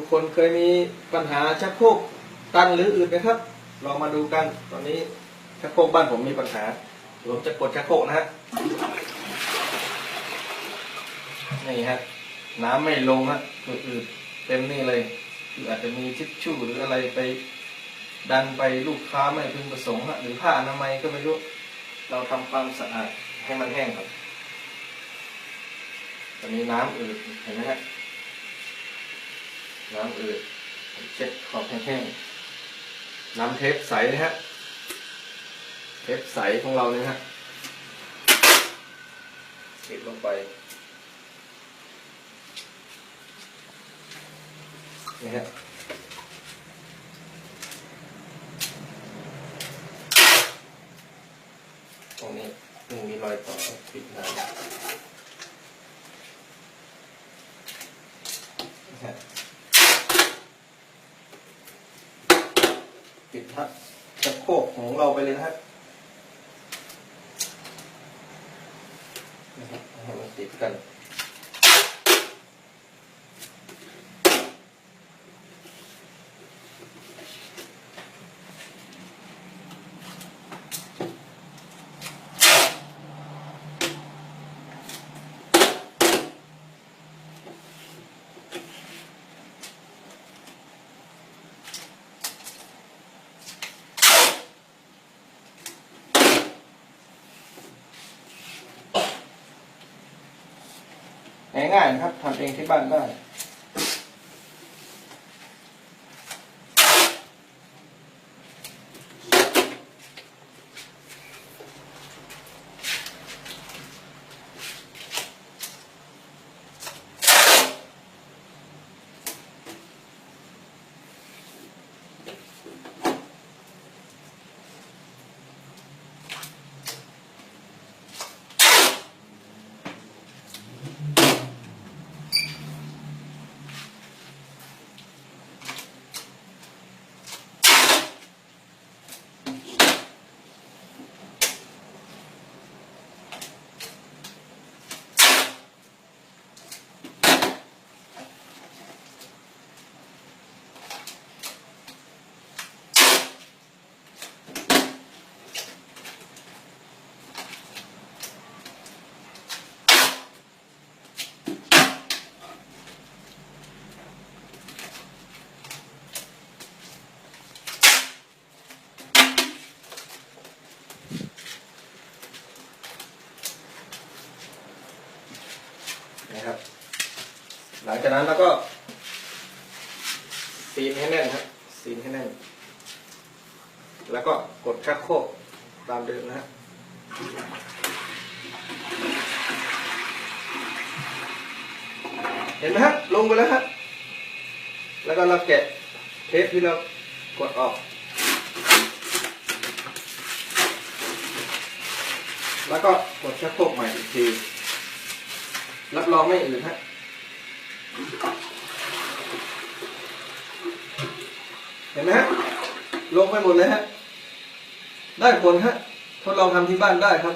ทุกคนเคยมีปัญหาชักโครกตันหรืออื่นไหมครับ ลองมาดูกัน ตอนนี้ชักโครกบ้านผมมีปัญหาเดี๋ยวผมจะกดชักโครกนะฮะ นี่ฮะ น้ำไม่ลงฮะอืดๆเต็มนี่เลย คืออาจจะมีทิชชู่หรืออะไรไป ดันไปลูกค้าไม่พึงประสงค์ฮะหรือผ้าอนามัยก็ไม่รู้ เราทำความสะอาดให้มันแห้งก่อนตอนนี้น้ำอืดเห็นไหมฮะ น้ำอืดเช็ดขอบแห้งๆน้ำเทปใสนะฮะเทปใสของเราเนี่ยฮะติดลงไปนี่ฮะตรงนี้ยังมีรอยต่อปิดน้ำนะฮะ ปิดทับตะโคกของเราไปเลยนะครับนะครับให้มันติดกัน ง่ายๆนะครับทำเองที่บ้านได้ หลังจากนั้นเราก็ซีนให้แน่นครับซีนให้แน่น แล้วก็กดชักโครกตามเดิมนะฮะเห็นไหมฮะลงไปแล้วฮะแล้วก็เราแกะเทปที่เรากดออก แล้วก็กดชักโครกใหม่อีกที รับรองไม่อื่นฮะ เห็นไหมฮะลงไปหมดเลยฮะได้ผลฮะทดลองทำที่บ้านได้ครับ